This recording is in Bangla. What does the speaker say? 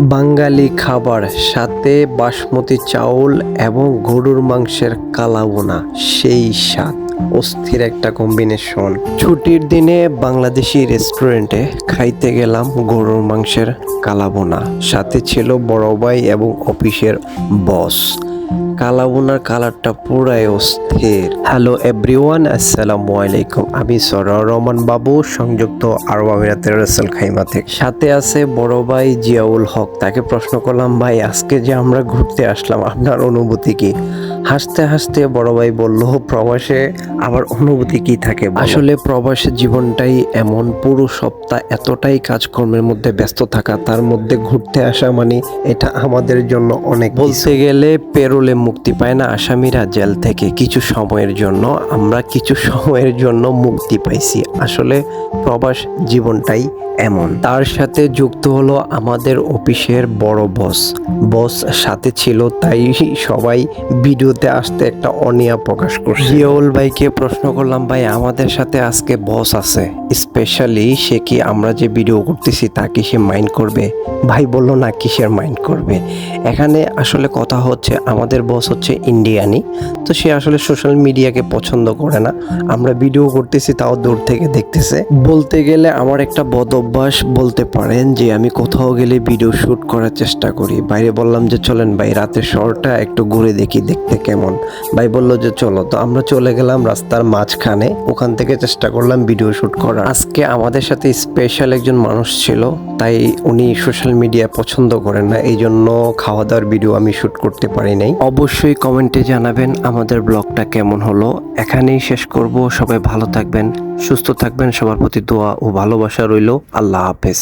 বাঙালি খাবার, সাথে বাসমতি চাউল এবং গরুর মাংসের কালাবোনা সেই স্বাদ। অস্থির একটা কম্বিনেশন। ছুটির দিনে বাংলাদেশি রেস্টুরেন্টে খাইতে গেলাম গরুর মাংসের কালাবোনা সাথে ছিল বড় ভাই এবং অফিসের বস। কালাবোনার কালারটা পুরাই অস্থির। হ্যালো এভরিওয়ান আসসালামু আলাইকুম। আমি সরার রহমান বাবু সংযুক্ত আরব আমিরাতের রাসেল খাইমা থেকে। সাথে আছে বড় ভাই জিয়াউল হক। তাকে প্রশ্ন করলাম ভাই আজকে যে আমরা ঘুরতে আসলাম আপনার অনুভূতি কি? হাসতে হাসতে বড় ভাই বলল প্রবাসে আবার অনুভূতি কি থাকে আসলে প্রবাসের জীবনটাই এমন পুরো সপ্তাহ এতটাই কাজকর্মের মধ্যে ব্যস্ত থাকা তার মধ্যে ঘুরতে আসা মানে এটা আমাদের জন্য অনেক বলতে গেলে পেরোলে মুক্তি পায় না আসামিরা জেল থেকে কিছু সময়ের জন্য, আমরা কিছু সময়ের জন্য মুক্তি পাইছি। আসলে প্রবাস জীবনটাই এমন। তার সাথে যুক্ত হলো আমাদের অফিসের বড় বস। বস সাথে ছিল, তাই সবাই ভিডিওতে আসতে একটা অনিয়া প্রকাশ করছে। জিয়াউল ভাইকে প্রশ্ন করলাম, ভাই, আমাদের সাথে আজকে বস আছে? স্পেশালি সে কি আমরা যে ভিডিও করতেছি, তা কি সে মাইন্ড করবে? ভাই বলল, না, কিসের মাইন্ড করবে? এখানে আসলে কথা হচ্ছে, আমাদের বস হচ্ছে ইন্ডিয়ানি তো সে আসলে সোশ্যাল মিডিয়াকে পছন্দ করে না। আমরা ভিডিও করতেছি, তাও দূর থেকে দেখতেছে। বলতে গেলে আমার একটা বদ অভ্যাস বলতে পারেন যে, আমি কোথাও গেলে ভিডিও শুট করার চেষ্টা করি। বাইরে বললাম যে, চলেন ভাই, রাতের শহরটা একটু ঘুরে দেখি, দেখতে কেমন? ভাই বলল যে, চলো। তো আমরা চলে গেলাম রাস্তার মাঝখানে। ওখান থেকে চেষ্টা করলাম ভিডিও শুট করার। আজকে আমাদের সাথে স্পেশাল একজন মানুষ ছিল, তাই উনি সোশ্যাল মিডিয়া পছন্দ করেন না। এই জন্য খাওয়া দাওয়ার ভিডিও আমি শুট করতে পারি নাই। অবশ্যই কমেন্টে জানাবেন আমাদের ব্লগটা কেমন হলো। এখানেই শেষ করব। সবাই ভালো থাকবেন, সুস্থ থাকবেন। সবার প্রতি দোয়া ও ভালোবাসা রইল। আল্লাহ হাফেজ।